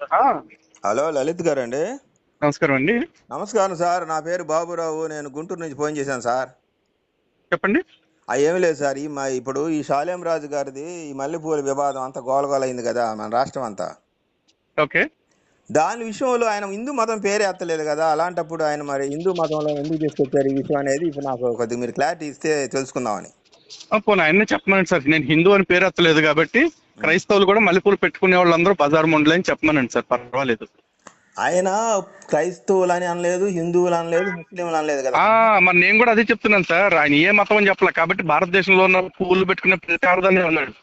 Hello Lalit గారు అండి నమస్కారం అండి నమస్కారం సార్ నా పేరు బాబురావు నేను గుంటూరు నుంచి ఫోన్ చేశాను సార్. చెప్పండి. ఆ ఏమి లేదు సార్ ఈ మా ఇప్పుడు ఈ షాలేం రాజు గారిది ఈ మల్లెపూల వివాదం అంతా గోలగోల అయింది కదా మన రాష్ట్రం అంతా. ఓకే. దాని విషయంలో ఆయన హిందూ మతం పేరే ఎత్తలేదు కదా అలాంటప్పుడు ఆయన మరి హిందూ మతంలో ఎందుకు తీసుకొచ్చారు ఈ విషయం అనేది ఇప్పుడు నాకు కొద్దిగా మీరు క్లారిటీ ఇస్తే తెలుసుకుందామని. పోనీ ఆయన్నే చెప్పమనండి సార్ నేను హిందూ అని పేరు ఎత్తలేదు కాబట్టి క్రైస్తవులు కూడా మల్లెపూలు పెట్టుకునే వాళ్ళందరూ బజార్ ముండ్లు అని చెప్పమనండి సార్ పర్వాలేదు. ఆయన క్రైస్తవులు అని అనలేదు హిందువులు అనలేదు ముస్లింలు అనలేదు కదా. మరి నేను కూడా అదే చెప్తున్నాను సార్ ఆయన ఏ మతం అని చెప్పలే కాబట్టి భారతదేశంలో ఉన్న పూలు పెట్టుకునే ప్రతి ఆడదాన్ని అన్నాడు.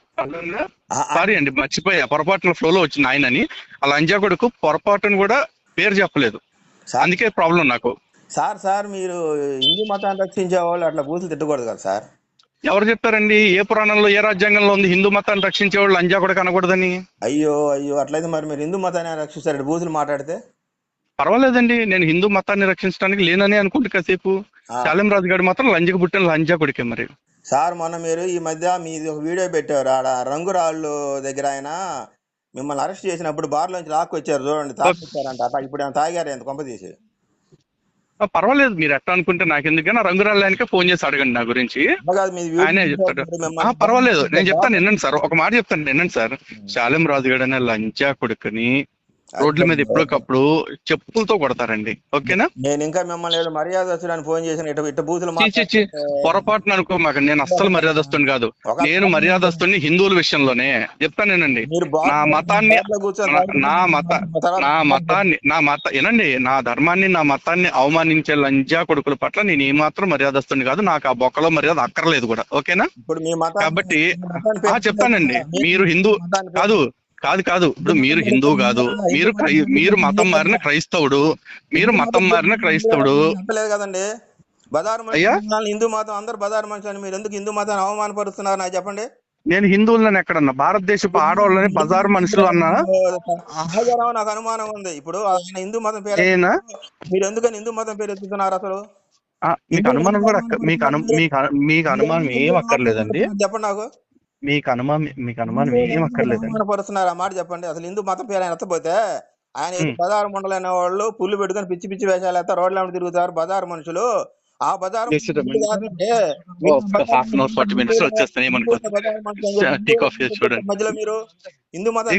సారీ అండి మర్చిపోయా పొరపాటున ఫ్లోలో వచ్చింది ఆయనని. అలా అంజా కొడుకు పొరపాటును కూడా పేరు చెప్పలేదు. అందుకే ప్రాబ్లం నాకు. సార్ సార్ మీరు హిందూ మతాన్ని రక్షించే వాళ్ళు అట్లా బూతులు తిట్టకూడదు కదా సార్. ఎవరు చెప్పారండి ఏ పురాణంలో ఏ రాజ్యాంగంలో ఉంది? హిందూ మతాన్ని రక్షించే వాళ్ళు అంజా కూడా కనకూడదని. అయ్యో అయ్యో అట్లయితే మరి మీరు హిందూ మతాన్ని రక్షిస్తారు బూతులు మాట్లాడితే? పర్వాలేదండి. నేను హిందూ మతాన్ని రక్షించడానికి లేనని అనుకుంటే కాసేపు. శాలం రాజు గారు మాత్రం లంజకు పుట్టిన లంజా కొడుకే మరి. సార్ మొన్న మీరు ఈ మధ్య మీది ఒక వీడియో పెట్టారు. ఆడ రంగురాళ్ళు దగ్గర ఆయన మిమ్మల్ని అరెస్ట్ చేసినప్పుడు బార్లోంచి లాక్కొచ్చారు. చూడండి అట్లా ఇప్పుడు ఏమైనా తాగారు? ఎంత కొంప తీసి? పర్వాలేదు మీరు ఎట్లా అనుకుంటే నాకు ఎందుకని రంగురాళ్ళానికే ఫోన్ చేసి అడగండి నా గురించి. ఆయనే చెప్తాడు. పర్వాలేదు నేను చెప్తాను వినండి సార్. ఒక మాట చెప్తాను వినండి సార్. శాలం రాజు గారు అనే లంజా కొడుకుని రోడ్ల మీద ఎప్పటికప్పుడు చెప్పులతో కొడతారండి. ఓకేనా? నేను ఇంకా మిమ్మల్ని ఏదో మర్యాద వచ్చడానికి ఫోన్ చేసిన ఇట్ట ఇట్ట బూతులు పొరపాటున అనుకో మాకు నేను అస్సలు మర్యాదస్తుని కాదు. నేను మర్యాదస్తుని హిందువుల విషయంలోనే. చెప్తానేనండి నా మతాన్ని నా- మత నా మతాన్ని నా మత ఏనండి నా ధర్మాన్ని నా మతాన్ని అవమానించే లంజా కొడుకుల పట్ల నేను ఏమాత్రం మర్యాదస్తుని కాదు. నాకు ఆ బొక్కలో మర్యాద అక్కర్లేదు కూడా. ఓకేనా? కాబట్టి చెప్తానండి. మీరు హిందూ కాదు కాదు కాదు. ఇప్పుడు మీరు హిందూ కాదు. మీరు మీరు మతం మారిన క్రైస్తవుడు. మీరు మతం మారిన క్రైస్తవుడు. చెప్పలేదు కదండి? మనుషులు హిందూ మతం అందరు బజారు మనుషులు మీరు ఎందుకు హిందూ మతాన్ని అవమానపరుస్తున్నారు నాకు చెప్పండి. నేను హిందువులని ఎక్కడన్నా? భారతదేశపు ఆడవాళ్ళని బజారు మనుషులు అన్నా నాకు అనుమానం ఉంది. ఇప్పుడు ఆయన హిందూ మతం పేరు మీరు ఎందుకని హిందూ మతం పేరు ఎత్తుతున్నారు అసలు? మీకు అనుమానం కూడా మీకు మీకు మీకు అనుమానం ఏం అక్కర్లేదండి. చెప్పండి నాకు. మీకు అనుమానం మీకు అనుమానం ఏం అక్కర్లేదండి. అవమానపరుస్తున్నారు ఆ మాట చెప్పండి? అసలు హిందూ మతం పేరు ఆయన ఎత్తపోతే ఆయన. బజారు మండలి అనే వాళ్ళు పుల్లు పెట్టుకొని పిచ్చి పిచ్చి వేషాలు వేస్తారు రోడ్ల వెంట తిరుగుతారు బజారు మనుషులు. ఆ బజారు Yes, sir. మనుషులు కాదండి. ఓ, ఒక half an hour, 40 minutes లో వచ్చేస్తాను, ఏమనుకోవద్దు. బజారు మనుషులు అని చెప్పి టీ కాఫీ చూడండి. మధ్యలో మీరు హిందూ మతం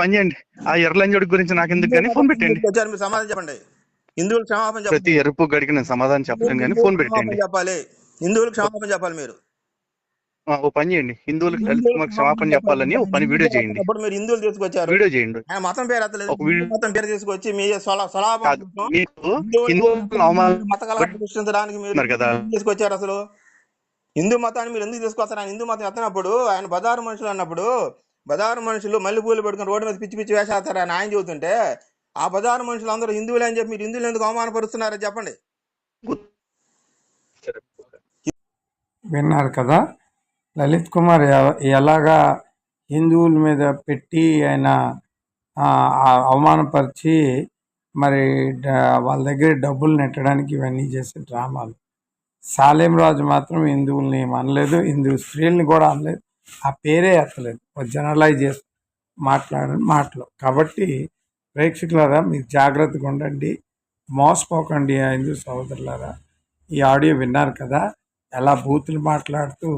పని చేయండి. ఆ ఎర్రలంజోడి గురించి నాకు ఎందుకు కానీ ఫోన్ పెట్టండి. మీరు సమాధానం చెప్పండి. హిందువులకు క్షమాపణ చెప్పండి. ప్రతి ఎరుపు గడికి నేను సమాధానం చెప్పలేను కానీ ఫోన్ పెట్టండి. చెప్పాలి. హిందువులకు క్షమాపణ చెప్పాలి మీరు. ఓ పని చేయండి. హిందువులకు కుమార్ క్షమాపణ చెప్పాలని ఓ పని వీడియో చేయండి. అప్పుడు మీరు హిందువులు తీసుకొచ్చారు. వీడియో చేయండి. ఆయన మతం పేరు ఎత్తలేదు ఒక వీడియో- మతం పేరు తీసుకొచ్చి మీ మీకు మత సృష్టించడానికి మీరు కదా. తీసుకొచ్చారు అసలు. హిందూ మతాన్ని మీరు ఎందుకు తీసుకొస్తారు? ఆయన హిందూ మతం ఎత్తనప్పుడు ఆయన బజారు మనుషులు అన్నప్పుడు బజారు మనుషులు మల్లె పూలు పెట్టుకుని రోడ్డు మీద పిచ్చి పిచ్చి వేసేస్తారు అని ఆయన చెబుతుంటే ఆ బజారు మనుషులు అందరూ హిందువులే అని చెప్పి మీరు హిందువులు ఎందుకు అవమానపరుస్తున్నారో చెప్పండి. విన్నారు కదా? లలిత్ కుమార్ ఎలాగా హిందువుల మీద పెట్టి ఆయన అవమానపరిచి మరి వాళ్ళ దగ్గర డబ్బులు నెట్టడానికి ఇవన్నీ చేసే డ్రామాలు. సాలేం రాజు మాత్రం హిందువుల్ని ఏం అనలేదు హిందూ స్త్రీల్ని కూడా అనలేదు. ఆ పేరే ఎత్తలేదు. జనరలైజ్ చేసి మాట్లాడని మాటలు. కాబట్టి ప్రేక్షకులారా మీరు జాగ్రత్తగా ఉండండి. మోసపోకండి ఆ హిందూ సోదరులారా ఈ ఆడియో విన్నారు కదా? ఎలా బూతులు మాట్లాడుతూ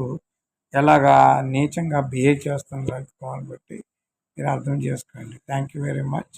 ఎలాగా నీచంగా బిహేవ్ చేస్తున్నారు బట్టి మీరు అర్థం చేసుకోండి. Thank you very much